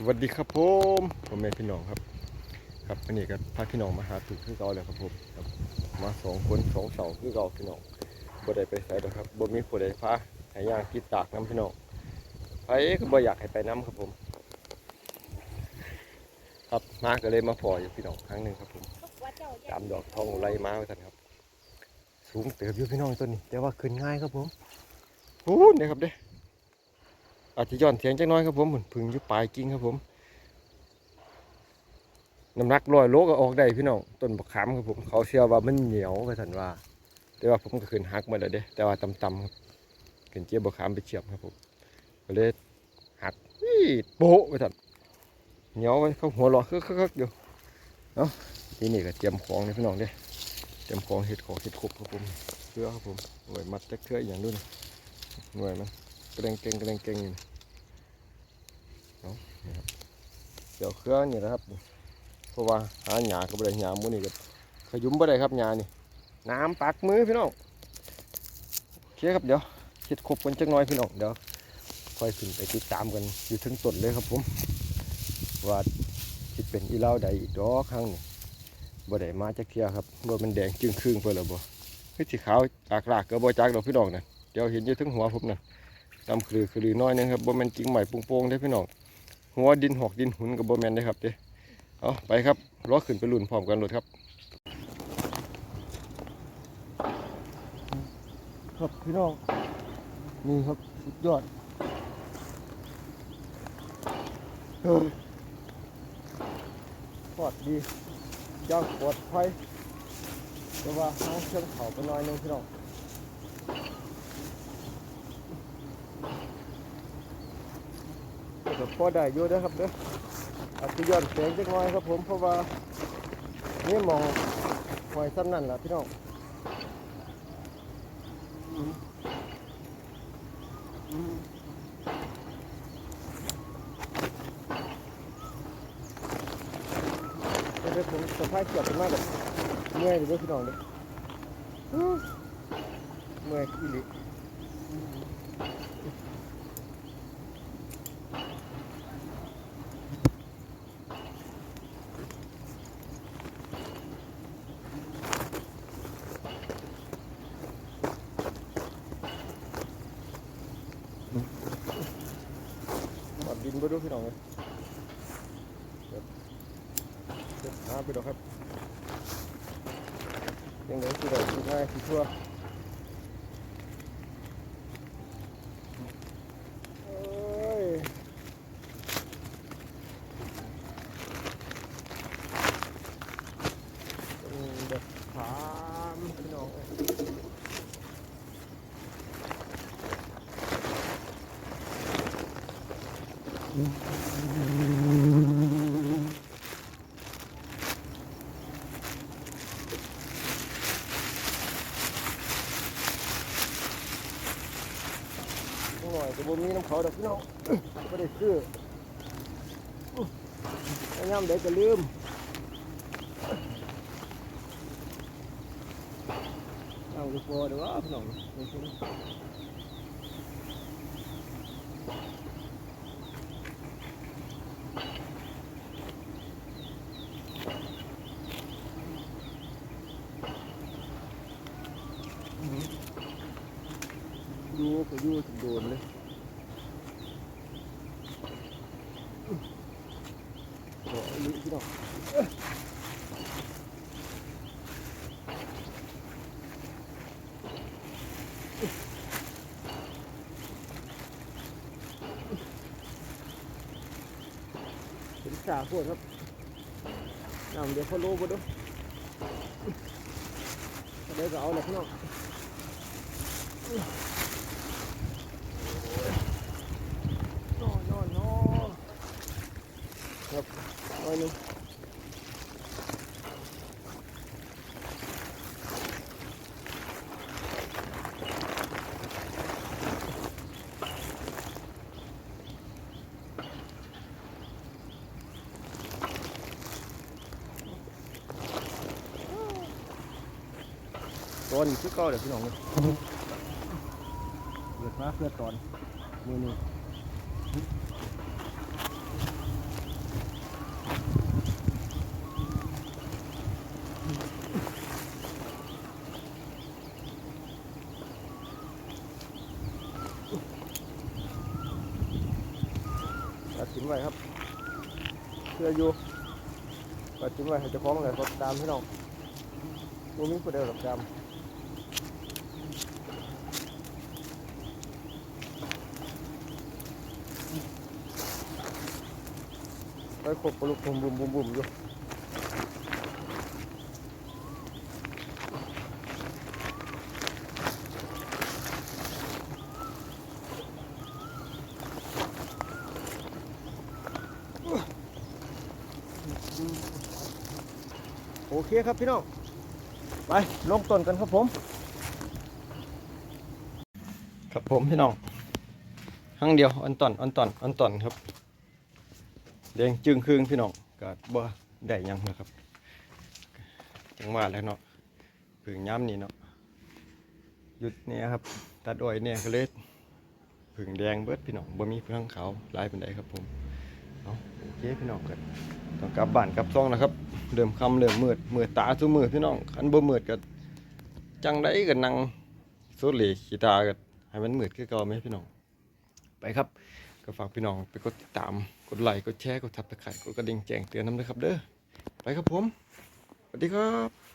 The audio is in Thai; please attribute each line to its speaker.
Speaker 1: สวัสดีครับผมผมแม่พี่น้องครับ ครับวันนี้ก็พาพี่น้องมาหาถูกคือเก่าแล้วครับผมครับมาสองคนสองเสาคือเก่าพี่น้องบ่ได้ไปไสดอกครับบ่มีผู้ใดพาห้ย่างกินตากน้ำพี่น้องไปก็บ่อยากให้ไปน้ำครับผม ครับมาก็เลยมาพออยู่พี่น้องครั้งหนึ่งครับผมตามดอกทองไล่มาไว้ท่านครับ สูงเติบอยู่พี่น้องต้นนี้แต่ว่าขึ้นง่ายครับผมโอ้เนี่ยครับเด้ อาจจะย้อนเสียงจักน้อยครับผมเหมือนพึ่งอยู่ปลายกิ่งครับผมน้ำหนักร้อยโลก็ออกได้พี่น้องต้นบักขามครับผมเขาเชื่อว่ามันเหนียวไปสันว่า แต่ว่าผมก็ขึ้นหักมาแล้วเด้แต่ว่าต่ำๆครับขึ้นเจี๊ยบบักขามไปเฉียบครับผมก็เลยหักวี่โป๊ะไปสันเหนียวไปเขาหัวเรอคึกๆๆอยู่เนาะทีนี่ก็เตรียมของเลยพี่น้องเด้เตรียมของเห็ดของเห็ดครบครับผมเสื้อครับผมหน่วยมัดจักเทื่ออย่างด้วยนหน่วยมันกระเดงเก่งกระเดงเก่งอยู่ เดี๋ยวเครื่องนี่นะครับ เพราะว่าหาหญ้าก็บ่ได้หญ้าหมูนี่ก็ขยุ้มบ่ได้ครับหญ้านี่ น้ำปักมือพี่น้องโอเคครับเดี๋ยวเฮ็ดครบกันจักน่อยพี่น้องเดี๋ยวค่อยขึ้นไปติดตามกันอยู่ถึงต้นเลยครับผม ว่าสิเป็นอีเล่าใดอีกดอกครั้งนี่บ่ได้มาจักเที่ยครับบ่มันแดงจึงครึ่งเพิ่นแล้วบ่คือสิขาวจากรากก็บ่จักดอกพี่น้องน่ะเดี๋ยวเห็นอยู่ถึงหัวผมน่ะดำคือคือน้อยนึงครับบ่ม่นกิ่งใหม่โป่งๆเด้พี่น้อง หัวดินหอกดินหุนกับโบแมนได้ครับเด้เอาไปครับล้อขึ้นไปลุ่นพร้อมกันรถครับ ครับพี่น้องนี่ครับสุดยอดเฮ้ยปลอดดีย่างปลอดภัยแต่ว่าห้างเครื่องเขาไปหน่อยหนึงพี่น้อง ก็พอได้อยู่เด้ครับเด้ออาจจะย้อนแสงจักหน่อยครับผมเพราะว่านี่มองหอยซ้ำนั่นล่ะพี่น้องเดี๋ยวผมสะพายเกี่ยวกันมากกับเมื่อยเลยพี่น้องเด้อเมื่อยอีหลี ดินไปด้วยพี่น้องเลยเดี๋ยวเดี๋ยวหาไปดอกครับยังไงสิได้สิง่ายสิทั่วเอ้ยเป็นแบบถามพี่น้องเอ้ย หน่อยแต่บ่มีน้ำเขาดอกพี่น้องไม่ได้ซื้อย้ำเด็กก็ลืมเอาลูกโป่เดี๋ยวว่าพี่น้อง อดูก็อยู่ถึงโดนเลยโอ้ยพี่น้องเป็นสาพวดครับน้ำเดี๋ยวพอโลบ่ดูเดี๋ยวก็เอาแหละพี่น้อง น อนนอนนอนครับน้อยนึงตอนคือเก่าเดี๋ยวพี่น้องเลยเกิดมาเพื่อตอนนี่นี่ ตัดสินไว้ครับเชื่ออยู่ตัดสินไว้ให้เจ้าของเลยกดตามให้น้องบ่มีผู้ใดหรอกตามไปขบปลุกบุมบุมบุมบุมอยู่ โอเคครับพี่น้อง ไปลงต้นกันครับผม ครับผมพี่น้องครั้งเดียวอันตอนอันตอนอันตอนครับแดงจึงครึ่งพี่น้องก็บ่ได้ยังนะครับจังหวะแล้วเนาะผึ่งย้ำนี่เนาะหยุดเนี่ยครับ ตัดอ้อยเนี่ยก็เลยผึ่งแดงเบิดพี่น้องบ่มีเพื่องเขาหลายเปานใดครับผมเอาโอเคพี่น้องกัน ต้องกลับบ้านกลับซ่องนะครับเริ่มคำเริ่มมืดมืดตาสู้มืดพี่น้องคันบ่มืดก็จังได้ก็นั่งสุดเหลขี้ตาก็ให้มันมืดคือเก่าไหมพี่น้อง ไปครับ ก็ฝากพี่น้องไปกดติดตามกดไลค์กดแชร์กดทับตะไคร้กดกระดิ่งแจ้งเตือนนำนะครับเด้อไปครับผมสวัสดีครับ